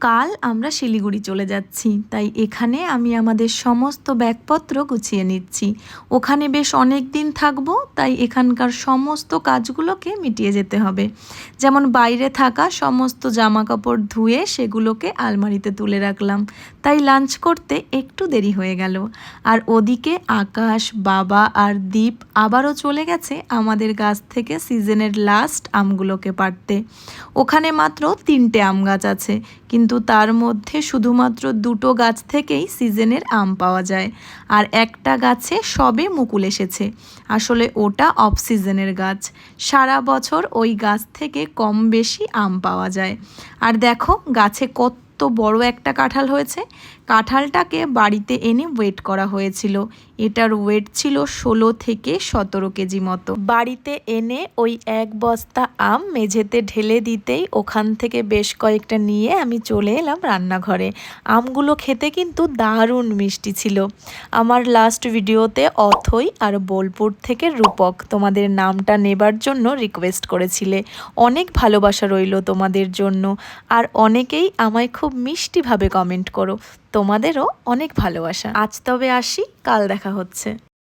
কাল আমরা শিলিগুড়ি চলে যাচ্ছি। তাই এখানে আমি আমাদের সমস্ত ব্যাগপত্র গুছিয়ে নিচ্ছি। ওখানে বেশ অনেক দিন থাকব, তাই এখানকার সমস্ত কাজগুলোকে মিটিয়ে যেতে হবে। যেমন বাইরে থাকা সমস্ত জামা কাপড় ধুয়ে সেগুলোকে আলমারিতে তুলে রাখলাম। তাই লাঞ্চ করতে একটু দেরি হয়ে গেল। আর ওদিকে আকাশ, বাবা আর দীপ আবারও চলে গেছে আমাদের গাছ থেকে সিজনের লাস্ট আমগুলোকে পাড়তে। ওখানে মাত্র তিনটে আম গাছ আছে, কিন্তু তার মধ্যে শুধুমাত্র দুটো গাছ থেকেই সিজনের আম পাওয়া যায়। আর একটা গাছে সবে মুকুল এসেছে। আসলে ওটা অফ সিজনের গাছ। সারা বছর ওই গাছ থেকে কম বেশি আম পাওয়া যায়। আর দেখো, গাছে কত বড় একটা কাঁঠাল হয়েছে। কাঁঠালটাকে বাড়িতে এনে ওয়েট করা হয়েছিল। এটার ওয়েট ছিল ষোলো থেকে সতেরো কেজি মতো। বাড়িতে এনে ওই এক বস্তা আম মেঝেতে ঢেলে দিতেই ওখান থেকে বেশ কয়েকটা নিয়ে আমি চলে এলাম রান্নাঘরে। আমগুলো খেতে কিন্তু দারুণ মিষ্টি ছিল। আমার লাস্ট ভিডিওতে অথই আর বোলপুর থেকে রূপক তোমাদের নামটা নেবার জন্য রিকোয়েস্ট করেছিলে। অনেক ভালোবাসা রইল তোমাদের জন্য। আর অনেকেই আমায় খুব মিষ্টিভাবে কমেন্ট করো। তোমাদেরও অনেক ভালোবাসা। আজ তবে আসি, কাল দেখা হচ্ছে।